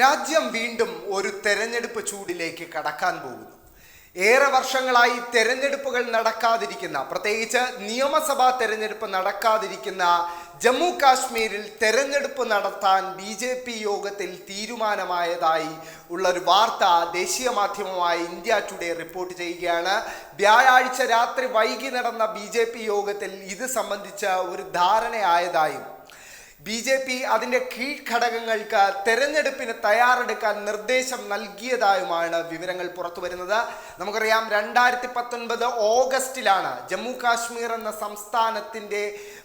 രാജ്യം വീണ്ടും ഒരു തെരഞ്ഞെടുപ്പ് ചൂടിലേക്ക് കടക്കാൻ പോകുന്നു. ഏറെ വർഷങ്ങളായി തെരഞ്ഞെടുപ്പുകൾ നടക്കാതിരിക്കുന്ന പ്രത്യേകിച്ച് നിയമസഭാ തെരഞ്ഞെടുപ്പ് നടക്കാതിരിക്കുന്ന ജമ്മു കാശ്മീരിൽ തെരഞ്ഞെടുപ്പ് നടത്താൻ ബി ജെ പി യോഗത്തിൽ തീരുമാനമായതായി ഉള്ളൊരു വാർത്ത ദേശീയ മാധ്യമമായ ഇന്ത്യ ടുഡേ റിപ്പോർട്ട് ചെയ്യുകയാണ്. വ്യാഴാഴ്ച രാത്രി വൈകി നടന്ന ബി യോഗത്തിൽ ഇത് സംബന്ധിച്ച ഒരു ധാരണയായതായും ബി ജെ പി അതിന്റെ കീഴ്ഘടകങ്ങൾക്ക് തെരഞ്ഞെടുപ്പിന് തയ്യാറെടുക്കാൻ നിർദ്ദേശം നൽകിയതായുമാണ് വിവരങ്ങൾ പുറത്തു വരുന്നത്. നമുക്കറിയാം രണ്ടായിരത്തി പത്തൊൻപത് ഓഗസ്റ്റിലാണ് ജമ്മു കാശ്മീർ എന്ന സംസ്ഥാനത്തിന്റെ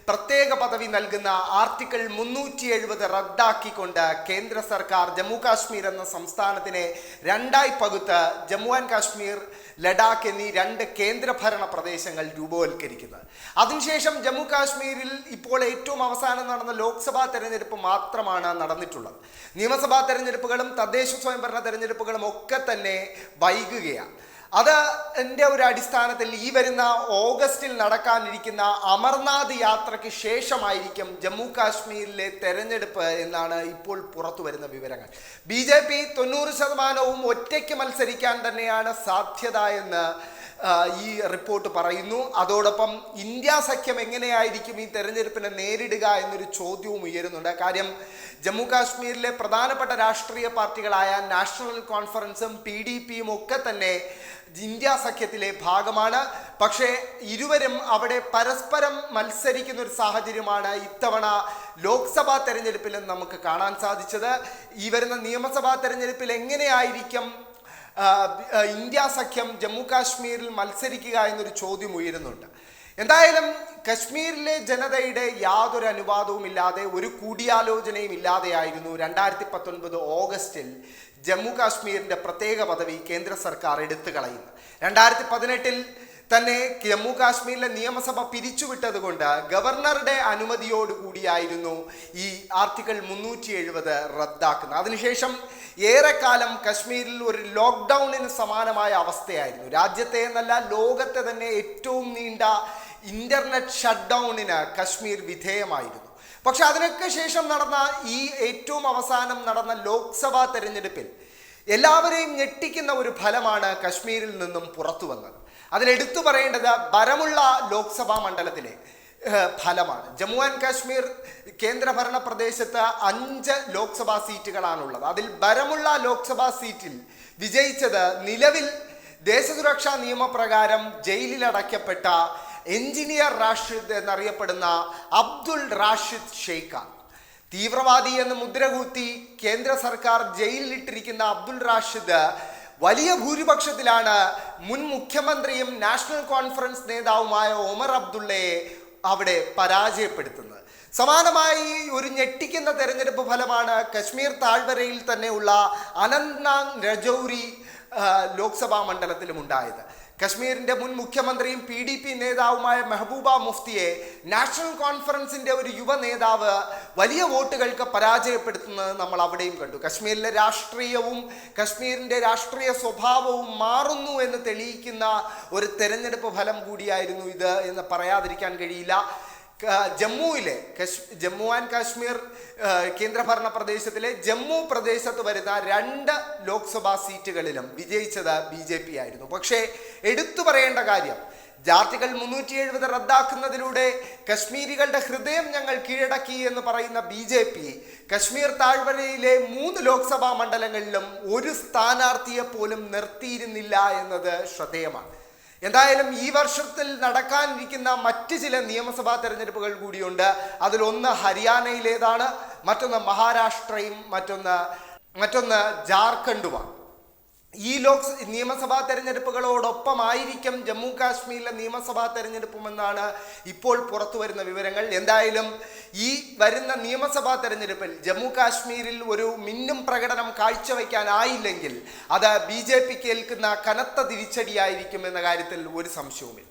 പ്രത്യേക പദവി നൽകുന്ന ആർട്ടിക്കിൾ മുന്നൂറ്റി എഴുപത് റദ്ദാക്കിക്കൊണ്ട് കേന്ദ്ര സർക്കാർ ജമ്മു കാശ്മീർ എന്ന സംസ്ഥാനത്തിനെ രണ്ടായി പകുത്ത് ജമ്മു ആൻഡ് കാശ്മീർ ലഡാക്ക് എന്നീ രണ്ട് കേന്ദ്രഭരണ പ്രദേശങ്ങൾ രൂപവൽക്കരിക്കുന്നത് അതിനുശേഷം ജമ്മു കാശ്മീരിൽ ഇപ്പോൾ ഏറ്റവും അവസാനം നടന്ന ലോക്സഭാ തെരഞ്ഞെടുപ്പ് മാത്രമാണ് നടന്നിട്ടുള്ളത്. നിയമസഭാ തെരഞ്ഞെടുപ്പുകളും തദ്ദേശ സ്വയംഭരണ തെരഞ്ഞെടുപ്പുകളും ഒക്കെ തന്നെ വൈകുകയാണ്. അത് എന്റെ ഒരു അടിസ്ഥാനത്തിൽ ഈ വരുന്ന ഓഗസ്റ്റിൽ നടക്കാനിരിക്കുന്ന അമർനാഥ് യാത്രയ്ക്ക് ശേഷമായിരിക്കും ജമ്മു കാശ്മീരിലെ തെരഞ്ഞെടുപ്പ് എന്നാണ് ഇപ്പോൾ പുറത്തു വരുന്ന വിവരങ്ങൾ. ബി ജെ പി തൊണ്ണൂറ് ശതമാനവും ഒറ്റയ്ക്ക് മത്സരിക്കാൻ തന്നെയാണ് സാധ്യത എന്ന് ഈ റിപ്പോർട്ട് പറയുന്നു. അതോടൊപ്പം ഇന്ത്യ സഖ്യം എങ്ങനെയായിരിക്കും ഈ തെരഞ്ഞെടുപ്പിനെ നേരിടുക എന്നൊരു ചോദ്യവും ഉയരുന്നുണ്ട്. കാര്യം ജമ്മു കാശ്മീരിലെ പ്രധാനപ്പെട്ട രാഷ്ട്രീയ പാർട്ടികളായ നാഷണൽ കോൺഫറൻസും പി ഡി പിയും ഒക്കെ തന്നെ ഇന്ത്യ സഖ്യത്തിലെ ഭാഗമാണ്. പക്ഷേ ഇരുവരും അവിടെ പരസ്പരം മത്സരിക്കുന്ന ഒരു സാഹചര്യമാണ് ഇത്തവണ ലോക്സഭാ തെരഞ്ഞെടുപ്പിലും നമുക്ക് കാണാൻ സാധിച്ചത്. ഈ വരുന്ന നിയമസഭാ തെരഞ്ഞെടുപ്പിൽ എങ്ങനെയായിരിക്കും ഇന്ത്യ സഖ്യം ജമ്മു കാശ്മീരിൽ മത്സരിക്കുക എന്നൊരു ചോദ്യം ഉയരുന്നുണ്ട്. എന്തായാലും കശ്മീരിലെ ജനതയുടെ യാതൊരു അനുവാദവും ഇല്ലാതെ ഒരു കൂടിയാലോചനയും ഇല്ലാതെയായിരുന്നു രണ്ടായിരത്തി പത്തൊൻപത് ഓഗസ്റ്റിൽ ജമ്മു കാശ്മീരിന്റെ പ്രത്യേക പദവി കേന്ദ്ര സർക്കാർ എടുത്തു കളയുന്നത് രണ്ടായിരത്തി പതിനെട്ടിൽ തന്നെ ജമ്മു കാശ്മീരിലെ നിയമസഭ പിരിച്ചുവിട്ടത് കൊണ്ട് ഗവർണറുടെ അനുമതിയോടുകൂടിയായിരുന്നു ഈ ആർട്ടിക്കിൾ മുന്നൂറ്റി എഴുപത് റദ്ദാക്കുന്നത്. അതിനുശേഷം ഏറെക്കാലം കശ്മീരിൽ ഒരു ലോക്ക്ഡൗണിന് സമാനമായ അവസ്ഥയായിരുന്നു. രാജ്യത്തെ എന്നല്ല ലോകത്തെ തന്നെ ഏറ്റവും നീണ്ട ഇന്റർനെറ്റ് ഷട്ട് ഡൗണിന് കശ്മീർ വിധേയമായിരുന്നു. പക്ഷെ അതിനൊക്കെ ശേഷം നടന്ന ഈ ഏറ്റവും അവസാനം നടന്ന ലോക്സഭാ തെരഞ്ഞെടുപ്പിൽ എല്ലാവരെയും ഞെട്ടിക്കുന്ന ഒരു ഫലമാണ് കശ്മീരിൽ നിന്നും പുറത്തു വന്നത് അതിലെടുത്തു പറയേണ്ടത് ബരമുള്ള ലോക്സഭാ മണ്ഡലത്തിലെ ഫലമാണ്. ജമ്മു ആൻഡ് കാശ്മീർ കേന്ദ്രഭരണ പ്രദേശത്ത് അഞ്ച് ലോക്സഭാ സീറ്റുകളാണുള്ളത്. അതിൽ ബരമുള്ള ലോക്സഭാ സീറ്റിൽ വിജയിച്ചത് നിലവിൽ ദേശസുരക്ഷാ നിയമപ്രകാരം ജയിലിൽ അടയ്ക്കപ്പെട്ട എഞ്ചിനീയർ റാഷിദ് എന്നറിയപ്പെടുന്ന അബ്ദുൾ റാഷിദ് ഷെയ്ഖാണ് തീവ്രവാദി എന്ന് മുദ്രകൂത്തി കേന്ദ്ര സർക്കാർ ജയിലിലിട്ടിരിക്കുന്ന അബ്ദുൾ റാഷിദ് വലിയ ഭൂരിപക്ഷത്തിലാണ് മുൻ മുഖ്യമന്ത്രിയും നാഷണൽ കോൺഫറൻസ് നേതാവുമായ ഒമർ അബ്ദുള്ളയെ അവിടെ പരാജയപ്പെടുത്തുന്നത്. സമാനമായി ഒരു ഞെട്ടിക്കുന്ന തെരഞ്ഞെടുപ്പ് ഫലമാണ് കശ്മീർ താഴ്വരയിൽ തന്നെയുള്ള അനന്ത്നാഗ് രജൌരി ലോക്സഭാ മണ്ഡലത്തിലും ഉണ്ടായത്. കശ്മീരിന്റെ മുൻ മുഖ്യമന്ത്രിയും പി ഡി പി നേതാവുമായ മെഹബൂബ മുഫ്തിയെ നാഷണൽ കോൺഫറൻസിന്റെ ഒരു യുവ നേതാവ് വലിയ വോട്ടുകൾക്ക് പരാജയപ്പെടുത്തുന്നത് നമ്മൾ അവിടെയും കണ്ടു. കശ്മീരിലെ രാഷ്ട്രീയവും കശ്മീരിന്റെ രാഷ്ട്രീയ സ്വഭാവവും മാറുന്നു എന്ന് തെളിയിക്കുന്ന ഒരു തെരഞ്ഞെടുപ്പ് ഫലം കൂടിയായിരുന്നു ഇത് എന്ന് പറയാതിരിക്കാൻ കഴിയില്ല. ജമ്മുവിലെ ജമ്മു ആൻഡ് കാശ്മീർ കേന്ദ്രഭരണ പ്രദേശത്തിലെ ജമ്മു പ്രദേശത്ത് വരുന്ന രണ്ട് ലോക്സഭാ സീറ്റുകളിലും വിജയിച്ചത് ബി ജെ പി ആയിരുന്നു. പക്ഷേ എടുത്തു പറയേണ്ട കാര്യം ആർട്ടിക്കിൾ മുന്നൂറ്റി എഴുപത് റദ്ദാക്കുന്നതിലൂടെ കശ്മീരികളുടെ ഹൃദയം ഞങ്ങൾ കീഴടക്കി എന്ന് പറയുന്ന ബി ജെ പി കശ്മീർ താഴ്വരയിലെ മൂന്ന് ലോക്സഭാ മണ്ഡലങ്ങളിലും ഒരു സ്ഥാനാർത്ഥിയെ പോലും നിർത്തിയിരുന്നില്ല എന്നത് ശ്രദ്ധേയമാണ്. എന്തായാലും ഈ വർഷത്തിൽ നടക്കാനിരിക്കുന്ന മറ്റ് ചില നിയമസഭാ തെരഞ്ഞെടുപ്പുകൾ കൂടിയുണ്ട്. അതിലൊന്ന് ഹരിയാനയിലേതാണ് മറ്റൊന്ന് മഹാരാഷ്ട്രയും മറ്റൊന്ന് മറ്റൊന്ന് ജാർഖണ്ഡുമാണ്. ഈ ലോക് നിയമസഭാ തെരഞ്ഞെടുപ്പുകളോടൊപ്പമായിരിക്കും ജമ്മു കാശ്മീരിലെ നിയമസഭാ തെരഞ്ഞെടുപ്പുമെന്നാണ് ഇപ്പോൾ പുറത്തു വരുന്ന വിവരങ്ങൾ. എന്തായാലും ഈ വരുന്ന നിയമസഭാ തെരഞ്ഞെടുപ്പിൽ ജമ്മു കാശ്മീരിൽ ഒരു മിന്നും പ്രകടനം കാഴ്ചവെക്കാനായില്ലെങ്കിൽ അത് ബി ജെ പിക്ക് ഏൽക്കുന്ന കനത്ത തിരിച്ചടിയായിരിക്കും എന്ന കാര്യത്തിൽ ഒരു സംശയവുമില്ല.